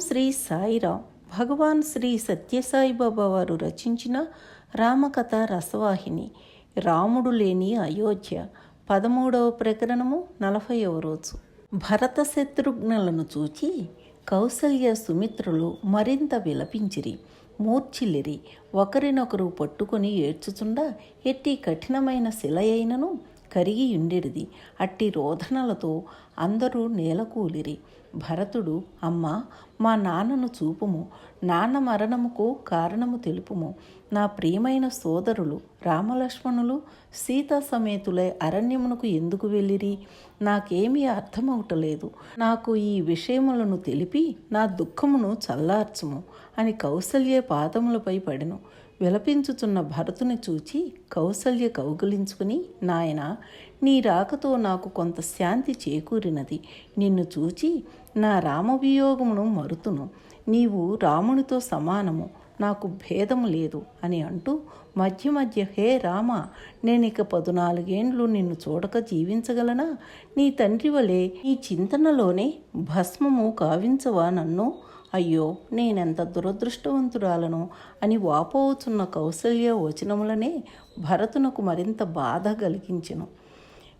శ్రీ సాయిరామ్ భగవాన్ శ్రీ సత్యసాయిబాబా వారు రచించిన రామకథ రసవాహిని రాముడు లేని అయోధ్య పదమూడవ ప్రకరణము నలభైవ రోజు. భరత శత్రుఘ్నులను చూచి కౌసల్య సుమిత్రులు మరింత విలపించిరి మూర్ఛిల్లిరి ఒకరినొకరు పట్టుకొని ఏడ్చుచుండా ఎట్టి కఠినమైన శిలయైనను కరిగి ఉండేది అట్టి రోధనలతో అందరూ నేలకూలిరి. భరతుడు అమ్మ మా నాన్నను చూపుము. నాన్న మరణముకు కారణము తెలుపుము. నా ప్రియమైన సోదరులు రామలక్ష్మణులు సీతా సమేతులై అరణ్యమునకు ఎందుకు వెళ్ళిరి? నాకేమీ అర్థమవుటలేదు నాకు ఈ విషయములను తెలిపి నా దుఃఖమును చల్లార్చుము అని కౌసల్య పాదములపై పడెను. విలపించుచున్న భరతుని చూచి కౌసల్య కౌగులించుకుని నాయన నీ రాకతో నాకు కొంత శాంతి చేకూరినది. నిన్ను చూచి నా రామవియోగమును మరుతును. నీవు రామునితో సమానము. నాకు భేదము లేదు అని అంటూ మధ్య మధ్య హే రామ నేనిక పదునాలుగేండ్లు నిన్ను చూడక జీవించగలనా? నీ తండ్రి వలె నీ చింతనలోనే భస్మము కావించవా నన్ను? అయ్యో నేనెంత దురదృష్టవంతురాలను అని వాపోవచ్చున్న కౌసల్య వచనములనే భరతునకు మరింత బాధ కలిగించెను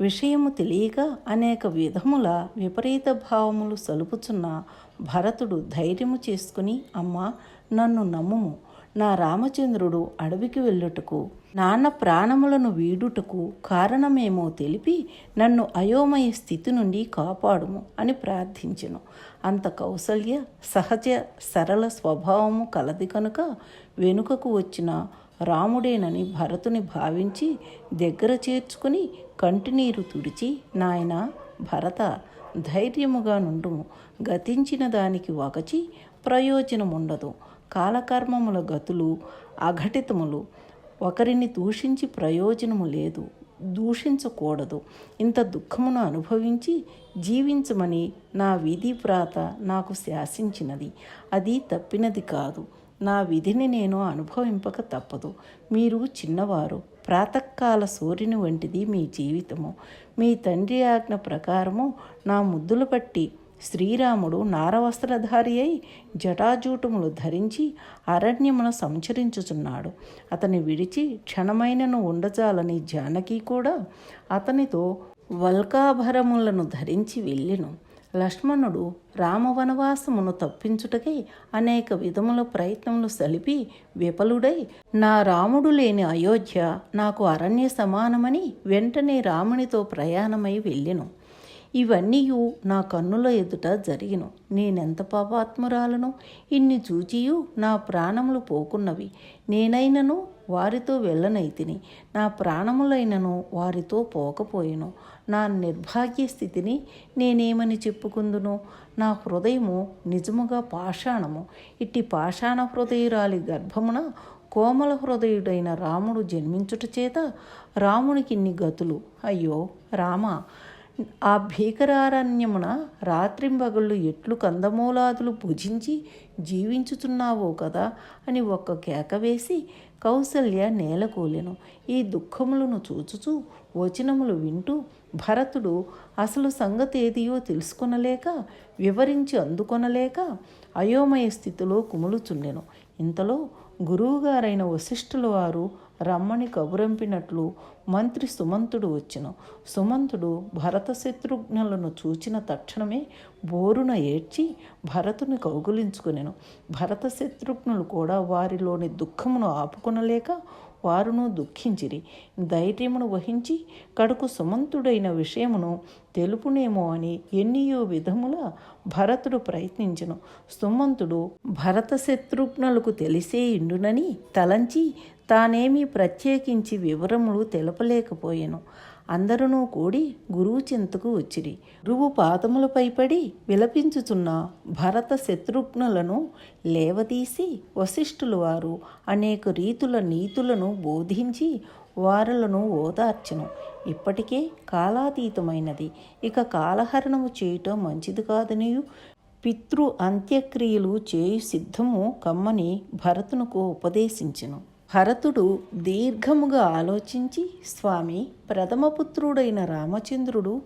విషయము తెలియక అనేక విధముల విపరీత భావములు సలుపుచున్న భరతుడు ధైర్యము చేసుకుని అమ్మ నన్ను నమ్ముము. నా రామచంద్రుడు అడవికి వెళ్ళుటకు నాన్న ప్రాణములను వీడుటకు కారణమేమో తెలిపి నన్ను అయోమయ స్థితి నుండి కాపాడుము అని ప్రార్థించెను. అంత కౌసల్య సహజ సరళ స్వభావము కలది కనుక వెనుకకు వచ్చిన రాముడేనని భరతుని భావించి దగ్గర చేర్చుకుని కంటినీరు తుడిచి నాయన భరత ధైర్యముగా నుండుము. గతించిన దానికి వగచి ప్రయోజనముండదు. కాలకర్మముల గతులు అఘటితములు ఒకరిని దూషించి ప్రయోజనము లేదు. దూషించకూడదు. ఇంత దుఃఖమును అనుభవించి జీవించమని నా విధి ప్రాత నాకు శాసించినది. అది తప్పినది కాదు. నా విధిని నేను అనుభవింపక తప్పదు. మీరు చిన్నవారు ప్రాతకాల సూర్యుని వంటిది మీ జీవితము. మీ తండ్రి ఆజ్ఞ ప్రకారము నా ముద్దులు పట్టి శ్రీరాముడు నారవస్త్రధారి అయి జటాజూటములు ధరించి అరణ్యమును సంచరించుచున్నాడు. అతని విడిచి క్షణమైనను ఉండజాలని జానకి కూడా అతనితో వల్కాభరములను ధరించి వెళ్ళెను. లక్ష్మణుడు రామవనవాసమును తప్పించుటకై అనేక విధముల ప్రయత్నములు సలిపి విఫలుడై నా రాముడు లేని అయోధ్య నాకు అరణ్య సమానమని వెంటనే రామునితో ప్రయాణమై వెళ్ళెను. ఇవన్నీ నా కన్నుల ఎదుట జరిగిను. నేనెంత పాపాత్మురాలను? ఇన్ని చూచియు నా ప్రాణములు పోకున్నవి. నేనైనను వారితో వెళ్ళనైతిని. నా ప్రాణములైనను వారితో పోకపోయెను. నా నిర్భాగ్య స్థితిని నేనేమని చెప్పుకుందును? నా హృదయము నిజముగా పాషాణము. ఇట్టి పాషాణ హృదయురాలి గర్భమున కోమల హృదయుడైన రాముడు జన్మించుట చేత రామునికి ఇన్ని గతులు. అయ్యో రామ ఆ భీకరారణ్యమున రాత్రింబగళ్ళు ఎట్లు కందమూలాదులు భుజించి జీవించుతున్నావో కదా అని ఒక్క కేక వేసి కౌసల్య నేలకూలెను ఈ దుఃఖములను చూచుచూ వచనములు వింటూ భరతుడు అసలు సంగతి ఏదియో తెలుసుకొనలేక వివరించి అందుకొనలేక అయోమయ స్థితిలో కుములుచుండెను. ఇంతలో గురువుగారైన వశిష్ఠుల వారు రమ్మని కబురంపినట్లు మంత్రి సుమంతుడు వచ్చెను. సుమంతుడు భరత శత్రుఘ్నులను చూచిన తక్షణమే బోరున ఏడ్చి భరతుని కౌగులించుకునేను. భరత శత్రుఘ్నులు కూడా వారిలోని దుఃఖమును ఆపుకొనలేక వారును దుఃఖించిరి. ధైర్యమును వహించి కడుకు సుమంతుడైన విషయమును తెలుపునేమో అని ఎన్నియో విధముల భరతుడు ప్రయత్నించను. సుమంతుడు భరత శత్రుఘ్నులకు తెలిసే ఇండునని తలంచి తానేమీ ప్రత్యేకించి వివరములు తెలపలేకపోయాను. అందరూ కూడి గురువు చింతకు వచ్చిరి. గురువు పాదములపై పడి విలపించుచున్న భరత శత్రుఘ్నులను లేవదీసి వశిష్ఠులు వారు అనేక రీతుల నీతులను బోధించి వారులను ఓదార్చను. ఇప్పటికే కాలాతీతమైనది. ఇక కాలహరణము చేయటం మంచిది కాదనియు. పితృ అంత్యక్రియలు చేయు సిద్ధము కమ్మని భరతునకు ఉపదేశించను. భరతుడు దీర్ఘముగా ఆలోచించి స్వామి ప్రథమపుత్రుడైన రామచంద్రుడు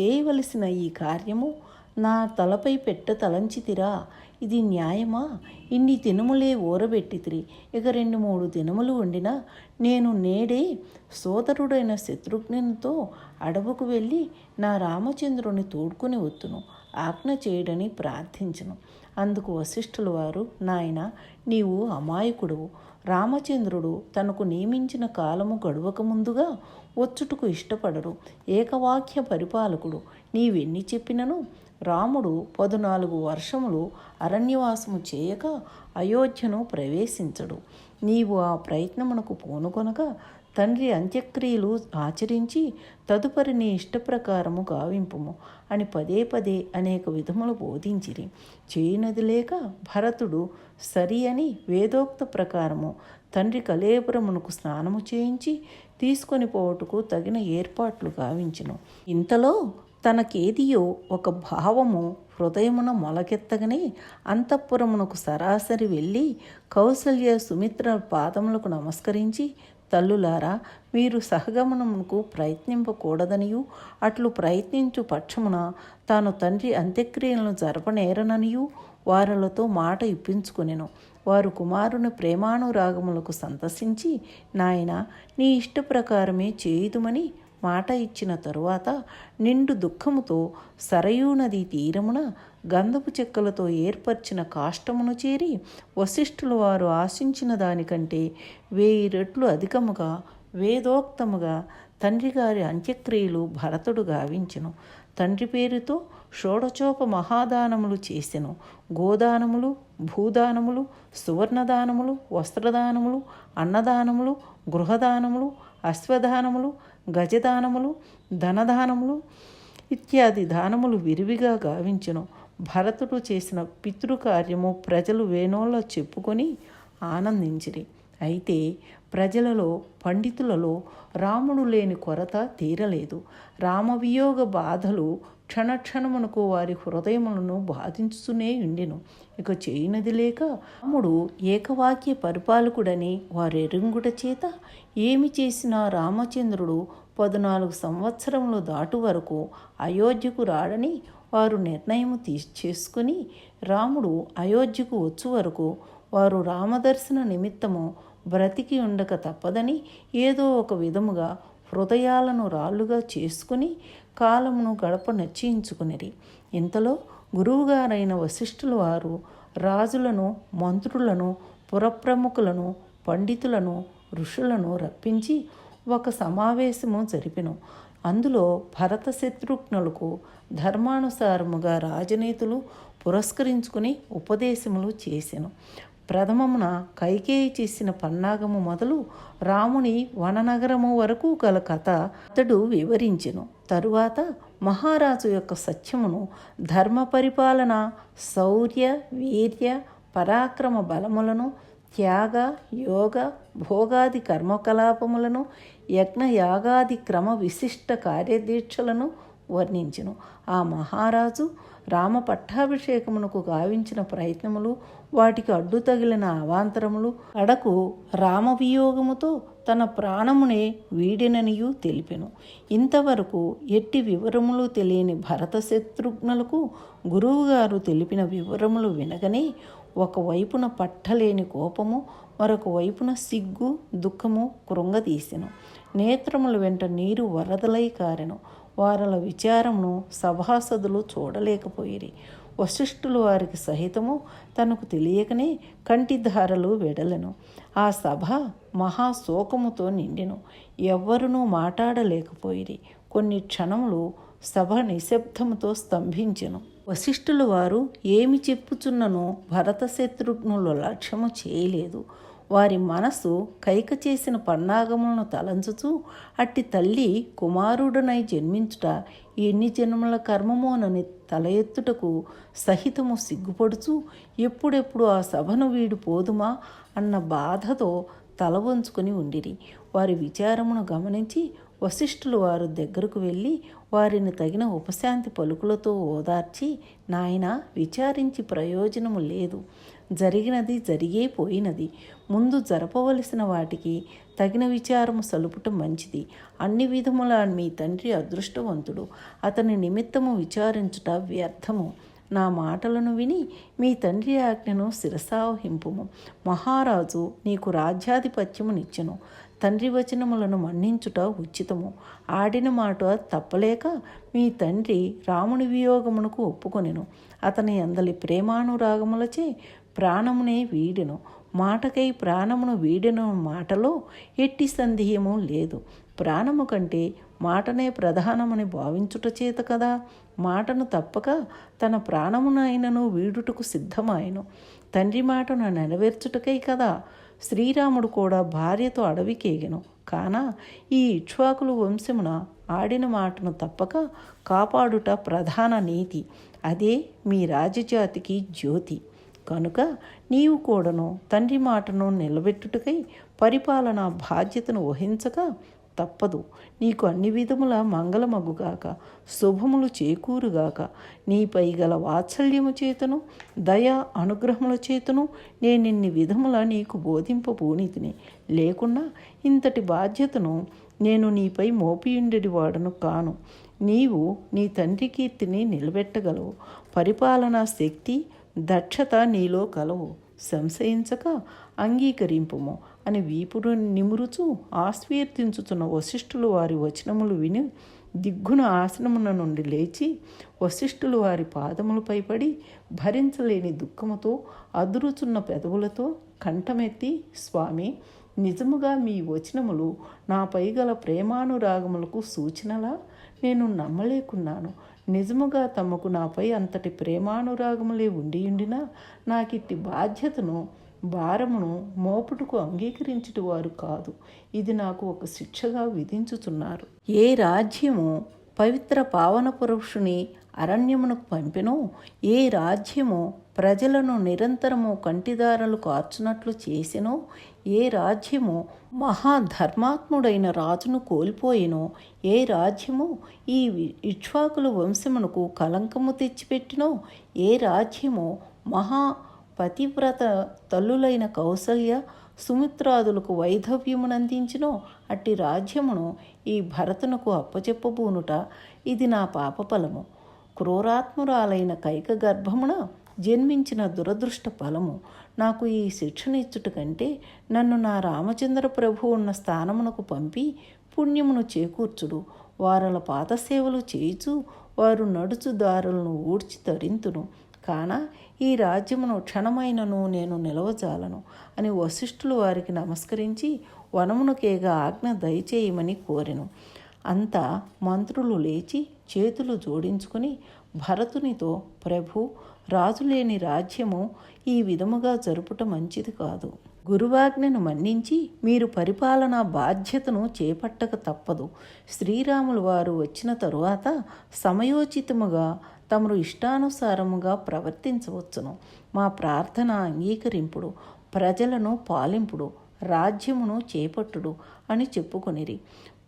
చేయవలసిన ఈ కార్యము నా తలపై పెట్ట తలంచితిరా. ఇది న్యాయమా? ఇన్ని దినములే ఊరబెట్టితిరి. ఇక రెండు మూడు దినములు ఉండినా నేను నేడే సోదరుడైన శత్రుఘ్నునితో అడవుకు వెళ్ళి నా రామచంద్రుని తోడుకుని వత్తును. ఆజ్ఞ చేయడని ప్రార్థించను. అందుకు వశిష్ఠుల వారు నాయన నీవు అమాయకుడువు. రామచంద్రుడు తనకు నియమించిన కాలము గడువక ముందుగా వచ్చుటకు ఇష్టపడరు. ఏకవాక్య పరిపాలకుడు నీవెన్ని చెప్పినను? రాముడు పదునాలుగు వర్షములు అరణ్యవాసము చేయక అయోధ్యను ప్రవేశించడు. నీవు ఆ ప్రయత్నమునకు పూనుకొనగా తండ్రి అంత్యక్రియలు ఆచరించి తదుపరి నీ ఇష్టప్రకారము గావింపుము అని పదే పదే అనేక విధములు బోధించిరి. చేయనది లేక భరతుడు సరి అని వేదోక్త ప్రకారము తండ్రి కలేపురమునకు స్నానము చేయించి తీసుకొని పోవటకు తగిన ఏర్పాట్లు గావించను. ఇంతలో తనకేదియో ఒక భావము హృదయమున మొలకెత్తగనే అంతఃపురమునకు సరాసరి వెళ్ళి కౌసల్య సుమిత్ర పాదములకు నమస్కరించి తల్లులారా మీరు సహగమనమునకు ప్రయత్నింపకూడదనియు. అట్లు ప్రయత్నించు పక్షమున తాను తండ్రి అంత్యక్రియలను జరపనేరననియు. వారులతో మాట ఇప్పించుకునేను. వారు కుమారుని ప్రేమానురాగములకు సంతసించి నాయన నీ ఇష్ట ప్రకారమే చేయుదుమని మాట ఇచ్చిన తరువాత నిండు దుఃఖముతో సరయూ నది తీరమున గంధపు చెక్కలతో ఏర్పరిచిన కాష్టమును చేరి వశిష్ఠుల వారు ఆశించిన దానికంటే వెయ్యి రెట్లు అధికముగా వేదోక్తముగా తండ్రి గారి అంత్యక్రియలు భరతుడు గావించెను. తండ్రి పేరుతో షోడచోప మహాదానములు చేసెను. గోదానములు భూదానములు సువర్ణదానములు వస్త్రదానములు అన్నదానములు గృహదానములు అశ్వదానములు గజదానములు ధనదానములు ఇత్యాది దానములు విరివిగా గావించెను. భరతుడు చేసిన పితృకార్యము ప్రజలు వేణోళ్ళ చెప్పుకొని ఆనందించిరి. అయితే ప్రజలలో పండితులలో రాముడు లేని కొరత తీరలేదు. రామవియోగ బాధలు క్షణక్షణమునకు వారి హృదయములను బాధించుతూనే ఉండెను. ఇక చేయనది లేక రాముడు ఏకవాక్య పరిపాలకుడని వారెరుంగుట చేత ఏమి చేసినా రామచంద్రుడు పద్నాలుగు సంవత్సరములు దాటు వరకు అయోధ్యకు రాడని వారు నిర్ణయం తీ చేసుకుని రాముడు అయోధ్యకు వచ్చు వరకు వారు రామదర్శన నిమిత్తము బ్రతికి ఉండక తప్పదని ఏదో ఒక విధముగా హృదయాలను రాళ్ళుగా చేసుకుని కాలమును గడప నచ్చించుకునిరి ఇంతలో గురువుగారైన వశిష్ఠుల వారు రాజులను మంత్రులను పురప్రముఖులను పండితులను ఋషులను రప్పించి ఒక సమావేశము జరిపిను. అందులో భరత శత్రుఘ్నులకు ధర్మానుసారముగా రాజనీతులు పురస్కరించుకుని ఉపదేశములు చేసెను. ప్రథమమున కైకేయి చేసిన పన్నాగము మొదలు రాముని వననగరము వరకు గల కథ అతడు వివరించెను. తరువాత మహారాజు యొక్క సత్యమును ధర్మ పరిపాలన శౌర్య వీర్య పరాక్రమ బలములను త్యాగ యోగ భోగాది కర్మకలాపములను యజ్ఞయాగాది క్రమ విశిష్ట కార్యదీక్షలను వర్ణించెను. ఆ మహారాజు రామ పట్టాభిషేకమునకు గావించిన ప్రయత్నములు వాటికి అడ్డు తగిలిన అవాంతరములు అడకు రామవియోగముతో తన ప్రాణమునే వీడిననియు తెలిపెను. ఇంతవరకు ఎట్టి వివరములు తెలియని భరత శత్రుఘ్నులకు గురువుగారు తెలిపిన వివరములు వినగనే ఒకవైపున పట్టలేని కోపము మరొక వైపున సిగ్గు దుఃఖము కృంగదీసెను. నేత్రముల వెంట నీరు వరదలై కారెను. వారల విచారమును సభాసదులు చూడలేకపోయిరి. వశిష్ఠులు వారికి సహితము తనకు తెలియకనే కంటిధారలు వెడలను. ఆ సభ మహాశోకముతో నిండెను. ఎవ్వరునూ మాట్లాడలేకపోయిరి కొన్ని క్షణములు సభ నిశ్శబ్దముతో స్తంభించెను. వశిష్ఠుల వారు ఏమి చెప్పుచున్ననో భరత శత్రుఘ్నుల లక్ష్యము చేయలేదు. వారి మనసు కైక చేసిన పన్నాగములను తలంచుచూ అట్టి తల్లి కుమారుడనై జన్మించుట ఎన్ని జన్మల కర్మమోనని తల ఎత్తుటకు సహితము సిగ్గుపడుచు ఎప్పుడెప్పుడు ఆ సభను వీడు పోదుమా అన్న బాధతో తల వంచుకొని ఉండిరి. వారి విచారమును గమనించి వశిష్ఠులు వారు దగ్గరకు వెళ్ళి వారిని తగిన ఉపశాంతి పలుకులతో ఓదార్చి నాయన విచారించి ప్రయోజనము లేదు. జరిగినది జరిగే పోయినది. ముందు జరపవలసిన వాటికి తగిన విచారము సలుపుటం మంచిది. అన్ని విధముల మీ తండ్రి అదృష్టవంతుడు. అతని నిమిత్తము విచారించుట వ్యర్థము. నా మాటలను విని మీ తండ్రి ఆజ్ఞను శిరసావహింపుము. మహారాజు నీకు రాజ్యాధిపత్యమునిచ్చెను. తండ్రి వచనములను మన్నించుట ఉచితము. ఆడిన మాట తప్పలేక మీ తండ్రి రాముని వియోగమునకు ఒప్పుకొనెను. అతని అందలి ప్రేమానురాగములచే ప్రాణమునే వీడెను. మాటకై ప్రాణమును వీడెను మాటలో ఎట్టి సందేహము లేదు. ప్రాణము కంటే మాటనే ప్రధానమని భావించుట చేత కదా? మాటను తప్పక తన ప్రాణమునైనను వీడుటకు సిద్ధమాయను. తండ్రి మాటను నెరవేర్చుటకై కదా? శ్రీరాముడు కూడా భార్యతో అడవికేగెను. కాన ఈ ఇక్ష్వాకులు వంశమున ఆడిన మాటను తప్పక కాపాడుట ప్రధాన నీతి. అదే మీ రాజజాతికి జ్యోతి. కనుక నీవు కూడాను తండ్రి మాటను నిలబెట్టుటకై పరిపాలన బాధ్యతను వహించక తప్పదు. నీకు అన్ని విధముల మంగళమగుగాక శుభములు చేకూరుగాక. నీపై గల వాత్సల్యము చేతను దయా అనుగ్రహముల చేతను నేనిన్ని విధముల నీకు బోధింపబూనితిని. లేకుండా ఇంతటి బాధ్యతను నేను నీపై మోపియుండెడి వాడను కాను. నీవు నీ తండ్రి కీర్తిని నిలబెట్టగలవు. పరిపాలనా శక్తి దక్షత నీలో కలవు. సంశయించక అంగీకరింపుము. అని వీపుడు నిమురుచు ఆస్వీర్తించుతున్న వశిష్ఠులు వారి వచనములు విని దిగ్గున ఆసనమున నుండి లేచి వశిష్ఠులు వారి పాదములపై పడి భరించలేని దుఃఖముతో అదురుచున్న పెదవులతో కంఠమెత్తి స్వామి నిజముగా మీ వచనములు నాపై గల ప్రేమానురాగములకు సూచనలా? నేను నమ్మలేకున్నాను. నిజముగా తమకు నాపై అంతటి ప్రేమానురాగములే ఉండి ఉండియుండినా నాకిట్టి బాధ్యతను భారమును మోపుటకు అంగీకరించుట వారు కాదు. ఇది నాకు ఒక శిక్షగా విధించుతున్నారు ఏ రాజ్యము పవిత్ర పావన పురుషుని అరణ్యమునకు పంపినో ఏ రాజ్యము ప్రజలను నిరంతరము కంటిదారలు కార్చునట్లు చేసెనో ఏ రాజ్యము మహాధర్మాత్ముడైన రాజును కోల్పోయినో ఏ రాజ్యము ఈ ఇక్ష్వాకుల వంశమునకు కలంకము తెచ్చిపెట్టినో ఏ రాజ్యము మహా పతివ్రత తల్లులైన కౌసల్య సుమిత్రాదులకు వైధవ్యమునందించినో అట్టి రాజ్యమును ఈ భరతునకు అప్పచెప్పబూనుట ఇది నా పాపఫలము. క్రూరాత్మురాలైన కైక గర్భమున జన్మించిన దురదృష్ట ఫలము నాకు ఈ శిక్షనిచ్చుట కంటే నన్ను నా రామచంద్ర ప్రభు ఉన్న స్థానమునకు పంపి పుణ్యమును చేకూర్చుడు. వారల పాతసేవలు చేయిచు వారు నడుచు దారులను ఊడ్చి తరింతును. కాన ఈ రాజ్యమును క్షణమైనను నేను నిలవజాలను అని వశిష్ఠులు వారికి నమస్కరించి వనమునకేగా ఆజ్ఞ దయచేయమని కోరెను. అంతా మంత్రులు లేచి చేతులు జోడించుకుని భరతునితో ప్రభు రాజులేని రాజ్యము ఈ విధముగా జరుపుట మంచిది కాదు. గురువాజ్ఞను మన్నించి మీరు పరిపాలనా బాధ్యతను చేపట్టక తప్పదు. శ్రీరాములు వారు వచ్చిన తరువాత సమయోచితముగా తమరు ఇష్టానుసారముగా ప్రవర్తించవచ్చును. మా ప్రార్థన అంగీకరింపుడు ప్రజలను పాలింపుడు రాజ్యమును చేపట్టుడు అని చెప్పుకొనిరి.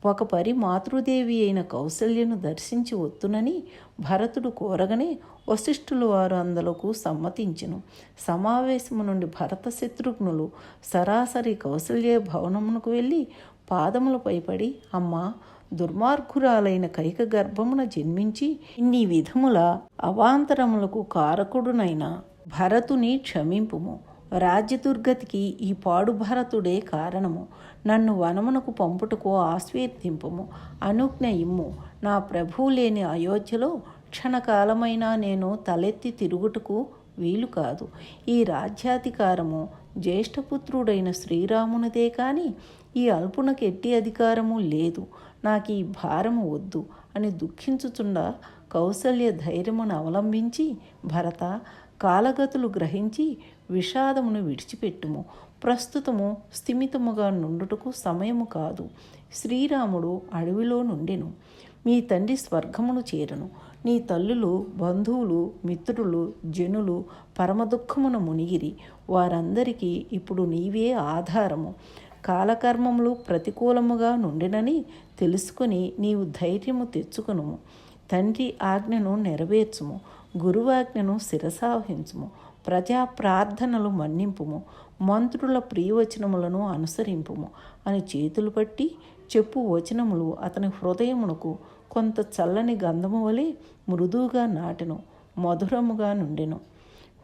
ఒక పరి మాతృదేవి అయిన కౌసల్యను దర్శించి వత్తునని భరతుడు కోరగనే వశిష్ఠులు వారు అందులకు సమ్మతించెను. సమావేశము నుండి భరత శత్రుఘ్నులు సరాసరి కౌసల్య భవనమునకు వెళ్ళి పాదములపై పడి అమ్మా దుర్మార్గురాలైన కైక గర్భమున జన్మించి ఇన్ని విధముల అవాంతరములకు కారకుడునైన భరతుని క్షమింపుము. రాజ్యదుర్గతికి ఈ పాడు భరతుడే కారణము. నన్ను వనమునకు పంపుటకు ఆస్వీర్తింపుము అనుజ్ఞ ఇమ్ము. నా ప్రభువు లేని అయోధ్యలో క్షణకాలమైనా నేను తలెత్తి తిరుగుటకు వీలు కాదు. ఈ రాజ్యాధికారము జ్యేష్ఠపుత్రుడైన శ్రీరామునిదే కానీ ఈ అల్పునకు ఎట్టి అధికారము లేదు. నాకు ఈ భారము వద్దు అని దుఃఖించుచుండ కౌసల్య ధైర్యమును అవలంబించి భరత కాలగతులు గ్రహించి విషాదమును విడిచిపెట్టుము. ప్రస్తుతము స్థిమితముగా నుండుటకు సమయము కాదు. శ్రీరాముడు అడవిలో నుండెను. మీ తండ్రి స్వర్గమును చేరను. నీ తల్లులు బంధువులు మిత్రులు జనులు పరమదుఃఖమున మునిగిరి. వారందరికీ ఇప్పుడు నీవే ఆధారము. కాలకర్మములు ప్రతికూలముగా నుండినని తెలుసుకొని నీవు ధైర్యము తెచ్చుకును తండ్రి ఆజ్ఞను నెరవేర్చుము. గురువాజ్ఞను శిరసావహించుము. ప్రజా ప్రార్థనలు మన్నింపుము. మంత్రుల ప్రియవచనములను అనుసరింపుము. అని చేతులు పట్టి చెప్పు వచనములు అతని హృదయమునకు కొంత చల్లని గంధము వలె మృదువుగా నాటెను మధురముగా నుండెను.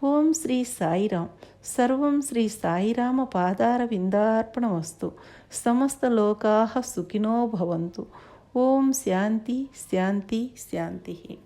ఓం శ్రీ సాయిరాం సర్వం శ్రీ సాయిరామ పాదార విందార్పణ వస్తు సమస్త లోకా సుఖినో భవంతు. ఓం శాంతి శాంతి శాంతి.